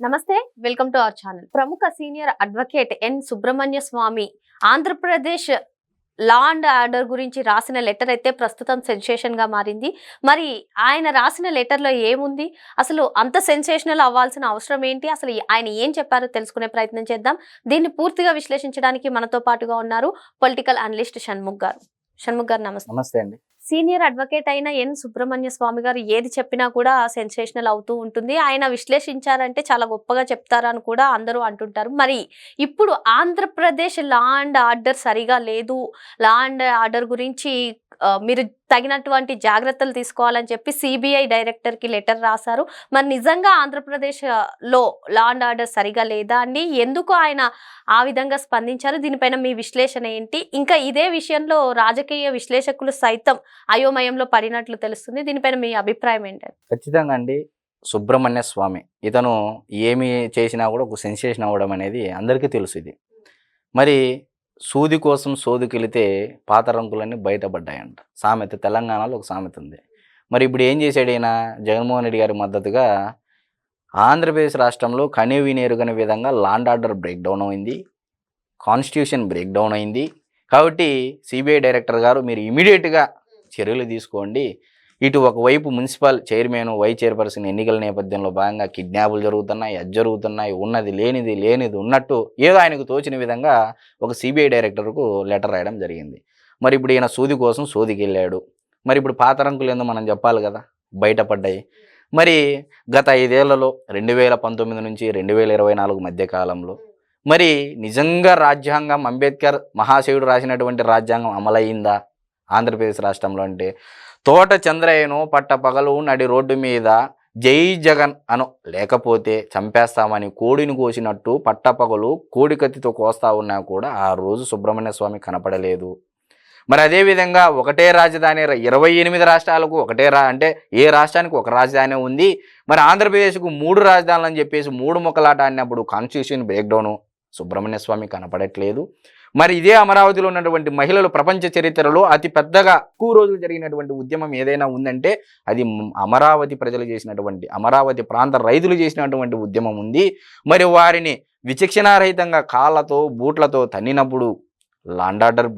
నమస్తే welcome to our channel. ప్రముఖ senior advocate N. Subrahmanya Swamy Andhra Pradesh law and order గురించి రాసిన letter అయితే ప్రస్తుతం సెన్సేషన్గా మారింది. మరి ఆయన రాసిన లెటర్లో ఏముంది? అసలు అంత సెన్సేషనల్ అవ్వాల్సిన అవసరం ఏంటి? అసలు ఆయన ఏం చెప్పారో తెలుసుకునే ప్రయత్నం చేద్దాం. దీన్ని పూర్తిగా విశ్లేషించడానికి మనతో పాటుగా ఉన్నారు పొలిటికల్ అనలిస్ట్ షణ్ముఖ్ గారు. షణ్ముఖ్ గారు నమస్తే. నమస్తే అండి. సీనియర్ అడ్వకేట్ అయిన ఎన్ సుబ్రహ్మణ్య స్వామి గారు ఏది చెప్పినా కూడా సెన్సేషనల్ అవుతూ ఉంటుంది. ఆయన విశ్లేషించారంటే చాలా గొప్పగా చెప్తారని కూడా అందరూ అంటుంటారు. మరి ఇప్పుడు ఆంధ్రప్రదేశ్ లా అండ్ ఆర్డర్ సరిగా లేదు. లా అండ్ ఆర్డర్ గురించి మీరు తగినటువంటి జాగ్రత్తలు తీసుకోవాలని చెప్పి సిబిఐ డైరెక్టర్కి లెటర్ రాశారు. మరి నిజంగా ఆంధ్రప్రదేశ్లో లా అండ్ ఆర్డర్ సరిగా లేదా అండి? ఎందుకు ఆయన ఆ విధంగా స్పందించారు? దీనిపైన మీ విశ్లేషణ ఏంటి? ఇంకా ఇదే విషయంలో రాజకీయ విశ్లేషకులు సైతం అయోమయంలో పడినట్లు తెలుస్తుంది. దీనిపైన మీ అభిప్రాయం ఏంటంటే ఖచ్చితంగా అండి. సుబ్రహ్మణ్య స్వామి. ఇతను ఏమి చేసినా కూడా ఒక సెన్సేషన్ అవ్వడం అనేది అందరికీ తెలుసు ఇది. మరి సూది కోసం సోదుకెళితే పాత రంకులన్నీ బయటపడ్డాయంట. సామెత తెలంగాణలో ఒక సామెత ఉంది. మరి ఇప్పుడు ఏం చేశాడు ఈయన? జగన్మోహన్ రెడ్డి గారి మద్దతుగా ఆంధ్రప్రదేశ్ రాష్ట్రంలో కనీవిని ఎరుగని విధంగా లాండ్ ఆర్డర్ బ్రేక్ డౌన్ అయింది. కాన్స్టిట్యూషన్ బ్రేక్ డౌన్ అయింది. కాబట్టి సిబిఐ డైరెక్టర్ గారు మీరు ఇమీడియట్గా చర్యలు తీసుకోండి. ఇటు ఒకవైపు మున్సిపల్ చైర్మన్ వైస్ చైర్పర్సన్ ఎన్నికల నేపథ్యంలో భాగంగా కిడ్నాపులు జరుగుతున్నాయి అది జరుగుతున్నాయి ఉన్నది లేనిది లేనిది ఉన్నట్టు ఏదో ఆయనకు తోచిన విధంగా ఒక సిబిఐ డైరెక్టర్కు లెటర్ రాయడం జరిగింది. మరి ఇప్పుడు ఈయన సూది కోసం సూదికి వెళ్ళాడు మరి ఇప్పుడు పాత రంకులు ఏందో మనం చెప్పాలి కదా బయటపడ్డాయి. మరి గత ఐదేళ్ళలో రెండు వేల పంతొమ్మిది నుంచి రెండు వేల ఇరవై నాలుగు మధ్య కాలంలో మరి నిజంగా రాజ్యాంగం అంబేద్కర్ మహాశివుడు రాసినటువంటి రాజ్యాంగం అమలయ్యిందా? ఆంధ్రప్రదేశ్ రాష్ట్రంలో అంటే తోట చంద్రయ్యను పట్టపగలు నడి రోడ్డు మీద జై జగన్ అను లేకపోతే చంపేస్తామని కోడిని కోసినట్టు పట్టపగలు కోడి కత్తితో కోస్తా ఉన్నా కూడా ఆ రోజు సుబ్రహ్మణ్య స్వామి కనపడలేదు. మరి అదేవిధంగా ఒకటే రాజధాని ఇరవై ఎనిమిది రాష్ట్రాలకు ఒకటే రా అంటే ఏ రాష్ట్రానికి ఒక రాజధాని ఉంది? మరి ఆంధ్రప్రదేశ్కు మూడు రాజధానులు అని చెప్పేసి మూడు మొక్కలాట ఆడినప్పుడు కాన్స్టిట్యూషన్ బ్రేక్డౌను సుబ్రహ్మణ్య స్వామి కనపడట్లేదు. మరి ఇదే అమరావతిలో ఉన్నటువంటి మహిళలు ప్రపంచ చరిత్రలో అతి పెద్దగా ఎక్కువ రోజులు జరిగినటువంటి ఉద్యమం ఏదైనా ఉందంటే అది అమరావతి ప్రజలు చేసినటువంటి అమరావతి ప్రాంత రైతులు చేసినటువంటి ఉద్యమం ఉంది. మరి వారిని విచక్షణారహితంగా కాళ్ళతో బూట్లతో తన్నినప్పుడు లాండ్ ఆర్డర్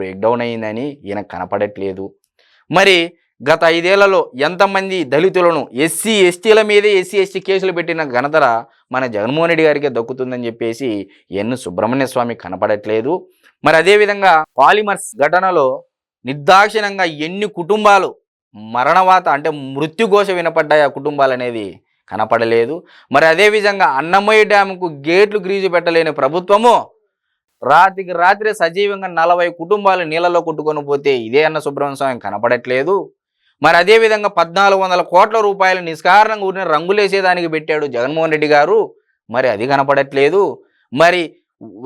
అయిందని ఈయన కనపడట్లేదు. మరి గత ఐదేళ్ళలో ఎంతమంది దళితులను ఎస్సీ ఎస్టీల మీదే ఎస్సీ ఎస్టీ కేసులు పెట్టిన ఘనతర మన జగన్మోహన్ రెడ్డి గారికి దక్కుతుందని చెప్పేసి ఎన్ సుబ్రహ్మణ్య స్వామి కనపడట్లేదు. మరి అదేవిధంగా పాలిమర్స్ ఘటనలో నిర్దాక్షిణంగా ఎన్ని కుటుంబాలు మరణవాత అంటే మృత్యుఘోష వినపడ్డాయి ఆ కుటుంబాలు అనేది కనపడలేదు. మరి అదేవిధంగా అన్నమయ్య డ్యాముకు గేట్లు గ్రీజు పెట్టలేని ప్రభుత్వము రాత్రికి రాత్రి సజీవంగా నలభై కుటుంబాలు నీళ్ళలో కొట్టుకొని పోతే ఇదే అన్న సుబ్రహ్మణ్య స్వామి కనపడట్లేదు. మరి అదేవిధంగా పద్నాలుగు వందల కోట్ల రూపాయలు నిష్కారణంగా ఊరిని రంగులేసేదానికి పెట్టాడు జగన్మోహన్ రెడ్డి గారు. మరి అది కనపడట్లేదు. మరి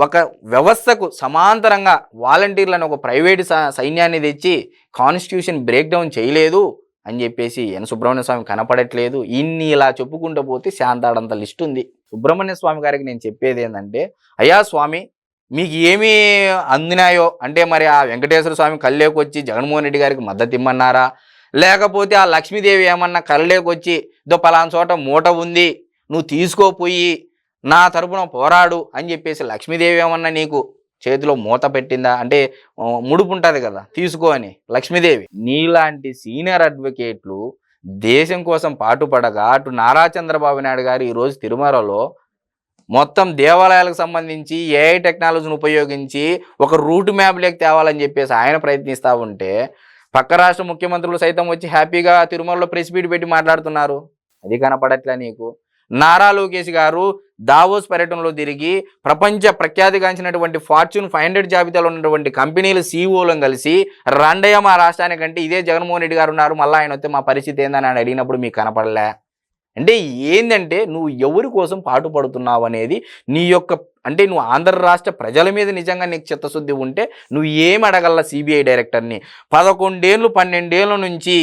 ఒక వ్యవస్థకు సమాంతరంగా వాలంటీర్లను ఒక ప్రైవేట్ సైన్యాన్ని తెచ్చి కాన్స్టిట్యూషన్ బ్రేక్ డౌన్ చేయలేదు అని చెప్పేసి ఎన్. సుబ్రహ్మణ్య స్వామి కనపడట్లేదు. ఇన్ని ఇలా చెప్పుకుంటూ పోతే శాంతాడంత లిస్ట్ ఉంది. సుబ్రహ్మణ్య స్వామి గారికి నేను చెప్పేది ఏంటంటే అయ్యా స్వామి మీకు ఏమి అందినాయో? అంటే మరి ఆ వెంకటేశ్వర స్వామి కళ్ళేకి వచ్చి జగన్మోహన్ రెడ్డి గారికి మద్దతు ఇమ్మన్నారా? లేకపోతే ఆ లక్ష్మీదేవి ఏమన్నా కళ్ళేకి వచ్చి ఇదో పలానా చోట మూట ఉంది నువ్వు తీసుకోపోయి నా తరపున పోరాడు అని చెప్పేసి లక్ష్మీదేవి ఏమన్నా నీకు చేతిలో మూత పెట్టిందా? అంటే ముడుపు ఉంటుంది కదా తీసుకో అని. లక్ష్మీదేవి నీలాంటి సీనియర్ అడ్వకేట్లు దేశం కోసం పాటుపడగా అటు నారా చంద్రబాబు నాయుడు గారు ఈరోజు తిరుమలలో మొత్తం దేవాలయాలకు సంబంధించి ఏఐ టెక్నాలజీని ఉపయోగించి ఒక రూట్ మ్యాప్లోకి తేవాలని చెప్పేసి ఆయన ప్రయత్నిస్తూ ఉంటే పక్క రాష్ట్ర ముఖ్యమంత్రులు సైతం వచ్చి హ్యాపీగా తిరుమలలో ప్రెస్ మీట్ పెట్టి మాట్లాడుతున్నారు. అది కనపడట్లే నీకు? నారా లోకేష్ గారు దావోస్ పర్యటనలో తిరిగి ప్రపంచ ప్రఖ్యాతిగాంచినటువంటి ఫార్చ్యూన్ ఫైవ్ హండ్రెడ్ జాబితాలో ఉన్నటువంటి కంపెనీలు సీఈఓలను కలిసి రండయ్య మా రాష్ట్రానికంటే ఇదే జగన్మోహన్ రెడ్డి గారు ఉన్నారు మళ్ళీ ఆయన వస్తే మా పరిస్థితి ఏందని ఆయన అడిగినప్పుడు మీకు కనపడలే. అంటే ఏంటంటే నువ్వు ఎవరి కోసం పాటుపడుతున్నావు అనేది నీ యొక్క అంటే నువ్వు ఆంధ్ర రాష్ట్ర ప్రజల మీద నిజంగా నీకు చిత్తశుద్ధి ఉంటే నువ్వు ఏం అడగల సిబిఐ డైరెక్టర్ని? పదకొండేళ్ళు పన్నెండేళ్ళ నుంచి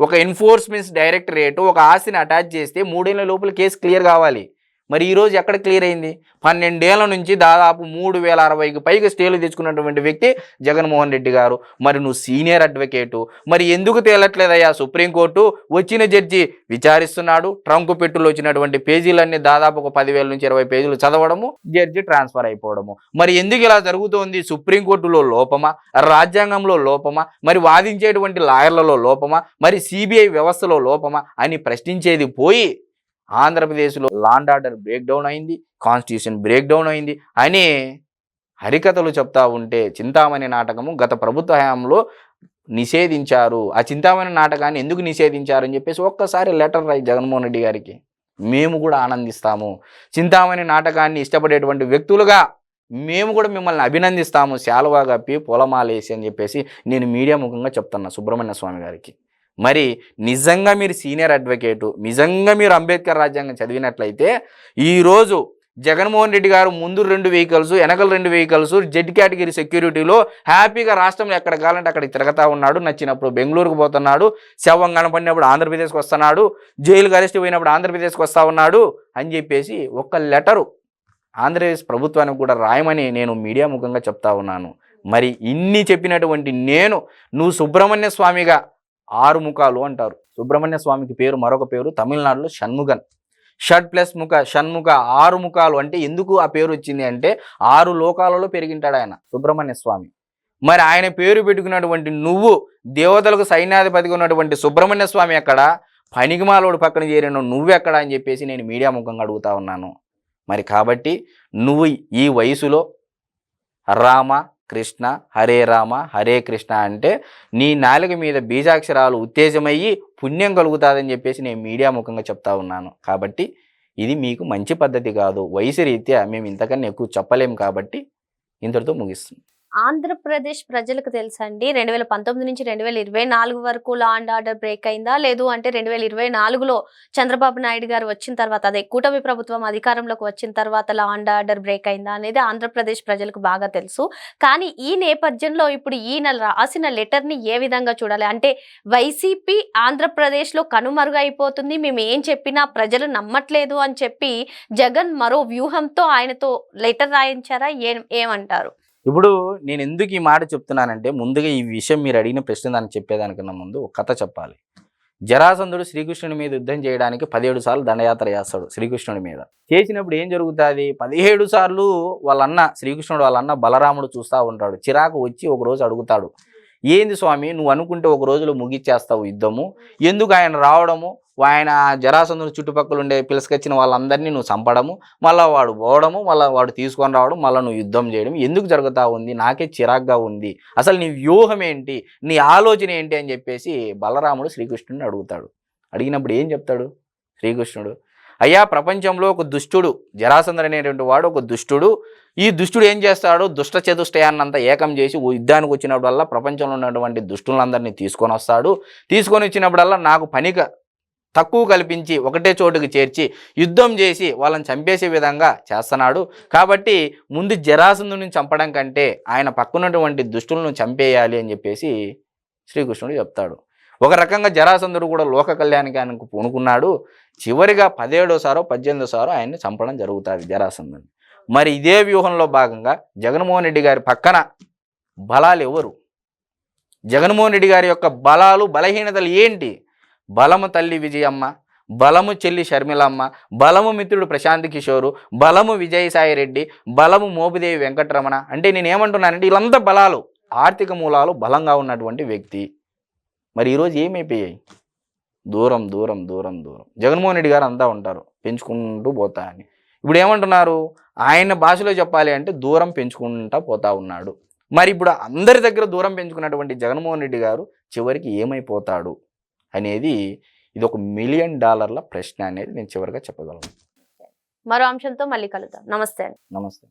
ఒక ఎన్ఫోర్స్మెంట్స్ డైరెక్టరేట్ ఒక ఆస్తిని అటాచ్ చేస్తే మూడేళ్ళ లోపల కేసు క్లియర్ కావాలి. మరి ఈరోజు ఎక్కడ క్లియర్ అయింది? పన్నెండేళ్ళ నుంచి దాదాపు మూడు వేల అరవైకి పైగా స్టేలు తెచ్చుకున్నటువంటి వ్యక్తి జగన్మోహన్ రెడ్డి గారు. మరి నువ్వు సీనియర్ అడ్వకేటు. మరి ఎందుకు తేలట్లేదయ్యా? సుప్రీంకోర్టు వచ్చిన జడ్జి విచారిస్తున్నాడు. ట్రంక్ పెట్టులో వచ్చినటువంటి పేజీలన్నీ దాదాపు ఒక పదివేల నుంచి ఇరవై పేజీలు చదవడము జడ్జి ట్రాన్స్ఫర్ అయిపోవడము. మరి ఎందుకు ఇలా జరుగుతోంది? సుప్రీంకోర్టులో లోపమా? రాజ్యాంగంలో లోపమా? మరి వాదించేటువంటి లాయర్లలో లోపమా? మరి సిబిఐ వ్యవస్థలో లోపమా? అని ప్రశ్నించేది పోయి ఆంధ్రప్రదేశ్లో law and order break down అయింది కాన్స్టిట్యూషన్ బ్రేక్ డౌన్ అయింది అని హరికథలు చెప్తా ఉంటే చింతామణి నాటకము గత ప్రభుత్వ హయాంలో నిషేధించారు. ఆ చింతామణి నాటకాన్ని ఎందుకు నిషేధించారు అని చెప్పేసి ఒక్కసారి లెటర్ రాయి జగన్మోహన్ రెడ్డి గారికి. మేము కూడా ఆనందిస్తాము. చింతామణి నాటకాన్ని ఇష్టపడేటువంటి వ్యక్తులుగా మేము కూడా మిమ్మల్ని అభినందిస్తాము. శాలువా కప్పి పొలమాలేసి అని చెప్పేసి నేను మీడియా ముఖంగా చెప్తున్నా సుబ్రహ్మణ్య స్వామి గారికి. మరి నిజంగా మీరు సీనియర్ అడ్వకేటు నిజంగా మీరు అంబేద్కర్ రాజ్యాంగం చదివినట్లయితే ఈరోజు జగన్మోహన్ రెడ్డి గారు ముందు రెండు వెహికల్స్ వెనకలు రెండు వెహికల్స్ జెడ్ కేటగిరీ సెక్యూరిటీలో హ్యాపీగా రాష్ట్రంలో ఎక్కడ కావాలంటే అక్కడికి తిరగతా ఉన్నాడు. నచ్చినప్పుడు బెంగళూరుకు పోతున్నాడు. శవం కనపడినప్పుడు ఆంధ్రప్రదేశ్కి వస్తున్నాడు. జైలు అరెస్ట్ పోయినప్పుడు ఆంధ్రప్రదేశ్కి వస్తా ఉన్నాడు అని చెప్పేసి ఒక లెటరు ఆంధ్రప్రదేశ్ ప్రభుత్వానికి కూడా రాయమని నేను మీడియా ముఖంగా చెప్తా ఉన్నాను. మరి ఇన్ని చెప్పినటువంటి నేను నువ్వు సుబ్రహ్మణ్య స్వామిగా ఆరు ముఖాలు అంటారు. సుబ్రహ్మణ్య స్వామికి పేరు మరొక పేరు తమిళనాడులో షణ్ముగన్ షడ్ ప్లస్ ముఖ షణ్ముఖ ఆరు ముఖాలు అంటే ఎందుకు ఆ పేరు వచ్చింది అంటే ఆరు లోకాలలో పెరిగింటాడు ఆయన సుబ్రహ్మణ్య స్వామి. మరి ఆయన పేరు పెట్టుకున్నటువంటి నువ్వు దేవతలకు సైన్యాధిపతిగా ఉన్నటువంటి సుబ్రహ్మణ్య స్వామి ఎక్కడ? పనికిమాలోడు పక్కన చేరిన నువ్వెక్కడ అని చెప్పేసి నేను మీడియా ముఖంగా అడుగుతా ఉన్నాను. మరి కాబట్టి నువ్వు ఈ వయసులో రామ కృష్ణ హరే రామ హరే కృష్ణ అంటే నీ నాలుక మీద బీజాక్షరాలు ఉత్తేజమయ్యి పుణ్యం కలుగుతుందని చెప్పేసి నేను మీడియా ముఖంగా చెప్తా ఉన్నాను. కాబట్టి ఇది మీకు మంచి పద్ధతి కాదు. వయసు రీత్యా మేము ఇంతకన్నా ఎక్కువ చెప్పలేం కాబట్టి ఇంతటితో ముగిస్తుంది ఆంధ్రప్రదేశ్ ప్రజలకు తెలుసండి రెండు వేల పంతొమ్మిది నుంచి రెండు వేల ఇరవై నాలుగు వరకు లా అండ్ ఆర్డర్ బ్రేక్ అయిందా? లేదు అంటే రెండు వేల ఇరవై నాలుగులో చంద్రబాబు నాయుడు గారు వచ్చిన తర్వాత అదే కూటమి ప్రభుత్వం అధికారంలోకి వచ్చిన తర్వాత లా అండ్ ఆర్డర్ బ్రేక్ అయిందా అనేది ఆంధ్రప్రదేశ్ ప్రజలకు బాగా తెలుసు. కానీ ఈ నేపథ్యంలో ఇప్పుడు ఈయన రాసిన లెటర్ని ఏ విధంగా చూడాలి? అంటే వైసీపీ ఆంధ్రప్రదేశ్లో కనుమరుగైపోతుంది మేము ఏం చెప్పినా ప్రజలు నమ్మట్లేదు అని చెప్పి జగన్ మరో వ్యూహంతో ఆయనతో లెటర్ రాయించారా? ఏం ఏమంటారు? ఇప్పుడు నేను ఎందుకు ఈ మాట చెప్తున్నానంటే ముందుగా ఈ విషయం మీరు అడిగిన ప్రశ్న దాన్ని చెప్పేదానికన్నా ముందు ఒక కథ చెప్పాలి. జరాసంధుడు శ్రీకృష్ణుడి మీద యుద్ధం చేయడానికి పదిహేడు సార్లు దండయాత్ర చేస్తాడు శ్రీకృష్ణుడి మీద. చేసినప్పుడు ఏం జరుగుతుంది? పదిహేడు సార్లు వాళ్ళన్న శ్రీకృష్ణుడు వాళ్ళన్న బలరాముడు చూస్తూ ఉంటాడు. చిరాకు వచ్చి ఒక రోజు అడుగుతాడు. ఏంది స్వామి? నువ్వు అనుకుంటే ఒక రోజులో ముగిచ్చేస్తావు యుద్ధము. ఎందుకు ఆయన రావడము? ఆయన జరాసంధుడు చుట్టుపక్కల ఉండే పిలుసుకొచ్చిన వాళ్ళందరినీ నువ్వు చంపడము మళ్ళీ వాడు పోవడము మళ్ళీ వాడు తీసుకొని రావడం మళ్ళీ నువ్వు యుద్ధం చేయడం ఎందుకు జరుగుతూ ఉంది? నాకే చిరాగ్గా ఉంది. అసలు నీ వ్యూహం ఏంటి? నీ ఆలోచన ఏంటి? అని చెప్పేసి బలరాముడు శ్రీకృష్ణుడిని అడుగుతాడు. అడిగినప్పుడు ఏం చెప్తాడు శ్రీకృష్ణుడు? అయ్యా ప్రపంచంలో ఒక దుష్టుడు జరాసంధుడు అనేటువంటి వాడు ఒక దుష్టుడు. ఈ దుష్టుడు ఏం చేస్తాడు? దుష్ట చతుష్టయాన్నంతా ఏకం చేసి యుద్ధానికి వచ్చినప్పుడల్లా ప్రపంచంలో ఉన్నటువంటి దుష్టులందరినీ తీసుకొని వస్తాడు. తీసుకొని వచ్చినప్పుడల్లా నాకు పనిక తక్కువ కల్పించి ఒకటే చోటుకి చేర్చి యుద్ధం చేసి వాళ్ళని చంపేసే విధంగా చేస్తున్నాడు. కాబట్టి ముందు జరాసంధుని చంపడం కంటే ఆయన పక్కనటువంటి దుష్టులను చంపేయాలి అని చెప్పేసి శ్రీకృష్ణుడు చెప్తాడు. ఒక రకంగా జరాసంధుడు కూడా లోక కళ్యాణానికి పూనుకున్నాడు. చివరిగా పదిహేడోసారో పద్దెనిమిదోసారో ఆయన్ని చంపడం జరుగుతుంది జరాసంధుని. మరి ఇదే వ్యూహంలో భాగంగా జగన్మోహన్ రెడ్డి గారి పక్కన బలాలు ఎవరు జగన్మోహన్ రెడ్డి గారి యొక్క బలాలు బలహీనతలు ఏంటి? బలము తల్లి విజయమ్మ బలము చెల్లి షర్మిలమ్మ బలము మిత్రుడు ప్రశాంత్ కిషోరు బలము విజయసాయి రెడ్డి బలము మోపిదేవి వెంకటరమణ. అంటే నేను ఏమంటున్నానంటే వీళ్ళంతా బలాలు ఆర్థిక మూలాలు బలంగా ఉన్నటువంటి వ్యక్తి. మరి ఈరోజు ఏమైపోయాయి? దూరం దూరం దూరం దూరం. జగన్మోహన్ రెడ్డి గారు అంతా ఉంటారు పెంచుకుంటూ పోతా అని. ఇప్పుడు ఏమంటున్నారు? ఆయన భాషలో చెప్పాలి అంటే దూరం పెంచుకుంటా పోతా ఉన్నాడు. మరి ఇప్పుడు అందరి దగ్గర దూరం పెంచుకున్నటువంటి జగన్మోహన్ రెడ్డి గారు చివరికి ఏమైపోతాడు? అనేది ఇది ఒక మిలియన్ డాలర్ల ప్రశ్న అనేది నేను చివరిగా చెప్పగలను. మరో అంశంతో మళ్ళీ కలుద్దాం. నమస్తే నమస్తే.